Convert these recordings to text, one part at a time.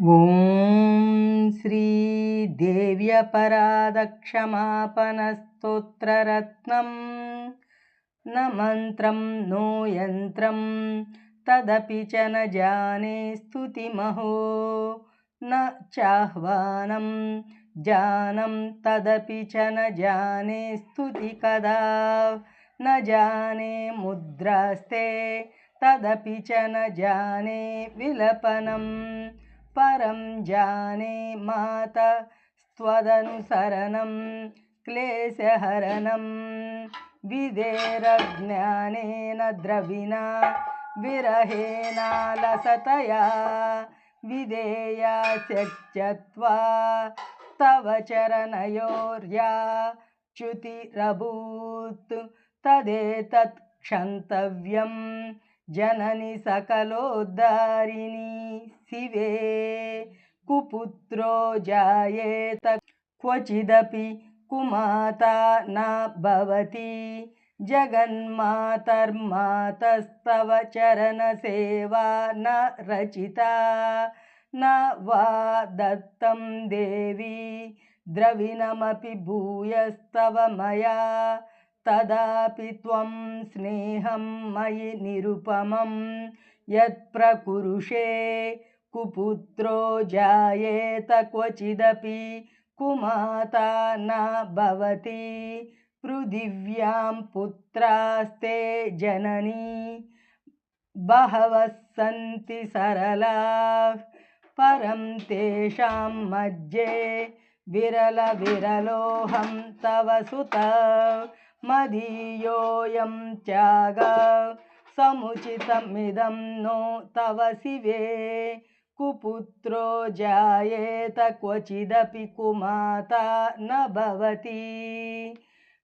ॐ श्रीदेव्यपरादक्षमापनस्तोत्ररत्नं न मन्त्रं नो यन्त्रं तदपि च न जाने स्तुतिमहो न चाह्वानं जानं तदपि च न जाने स्तुति कदा न जाने मुद्रास्ते तदपि च न जाने विलपनम् परं जाने माता त्वदनुसरणं क्लेशहरणं। विदेरज्ञानेन द्रविना विरहेनालसतया विधेया त्यक्त्वा तव चरणयोर्या च्युतिरभूत्। तदेतत् क्षन्तव्यं जननि सकलोद्धारिणी शिवे कुपुत्रो जायेत क्वचिदपि कुमाता न भवति जगन्मातर्मातस्तव चरणसेवा न रचिता न वा दत्तं देवी द्रविणमपि भूयस्तव मया तदापि त्वं स्नेहं मयि निरुपमं यत्प्रकुरुषे कुपुत्रो जायेत क्वचिदपि कुमाता न भवति पृथिव्यां पुत्रास्ते जननी बहवः सन्ति सरलाः परं तेषां मध्ये विरलविरलोऽहं तव सुत मदीयोऽयं त्याग समुचितमिदं नो तव शिवे। कुपुत्रो जायेत क्वचिदपि कुमाता न भवति।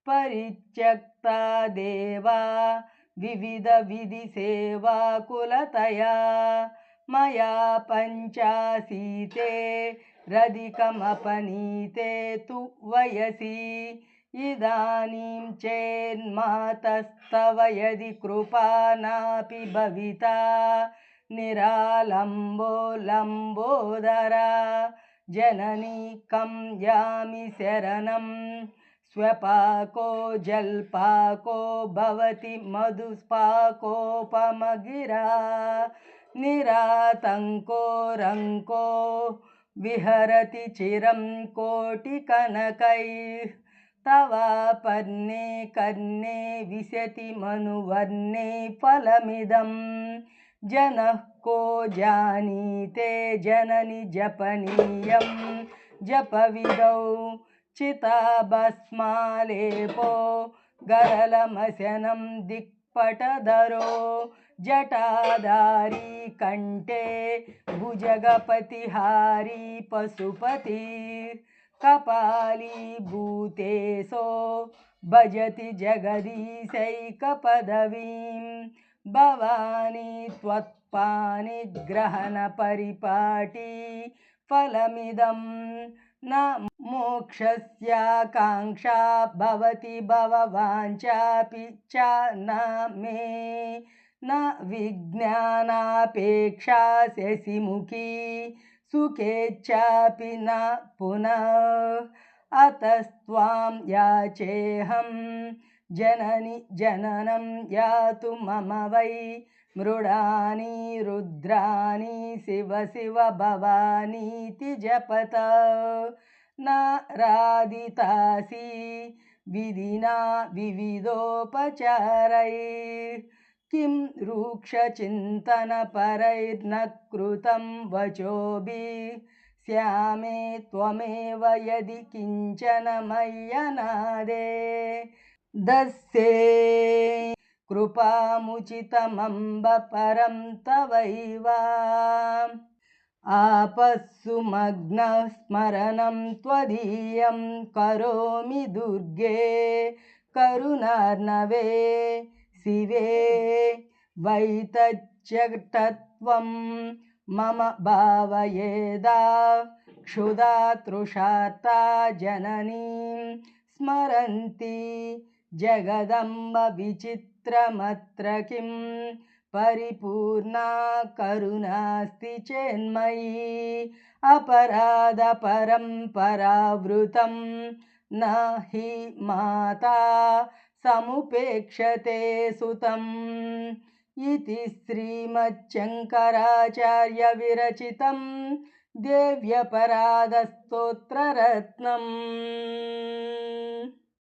परित्यक्ता देवा विविधविधिसेवाकुलतया मया पञ्चासीते रदिकमपनीते तु वयसि इदानीं चेन्मातस्तव यदि कृपा नापि भविता निरालम्बो लम्बोदरा जननी कं यामि शरणं स्वपाको जल्पाको भवति मधुस्पाकोपमगिरा निरातङ्को रङ्को विहरति चिरं कोटिकनकैः तवापन्ने कर्णे विशति मनुवर्णे फलमिदं। जनः को जानीते जननि जपनीयं। जपविदौ चिताभस्मालेपो गरलमशनं दिक्पटधरो। जटाधारी कण्ठे भुजगपतिहारी पशुपति कपालीभूतेशो भजति जगदीशैकपदवीं भवानी त्वत्पाणिग्रहणपरिपाटी फलमिदं। न मोक्षस्याकाङ्क्षा भवति भववाञ्चापि च न मे। न विज्ञानापेक्षा शशिमुखी सुखेच्छापि न पुनः अतस्त्वां याचेऽहं जननि जननं यातु मम वै मृडानि रुद्राणि शिव शिव भवानीति जपत न राधितासि विधिना विविधोपचारैः किं रूक्षचिन्तनपरैर्न कृतं वचोभिः? श्यामे त्वमेव यदि किञ्चन मय्यनादे दस्ये कृपामुचितमम्ब परं तवैव। आपस्सु मग्नः स्मरणं त्वदीयं करोमि दुर्गे। करुणार्णवे शिवे वैतच्चटत्वं मम भावयेदा क्षुधा तृषार्ता जननीं स्मरन्ति जगदम्ब विचित्रमत्र किं परिपूर्णा करुणास्ति चेन्मयी अपराधपरम्परावृतं न हि माता समुपेक्षते सुतम्। इति श्रीमच्चङ्कराचार्यविरचितं देव्यपराधस्तोत्ररत्नम्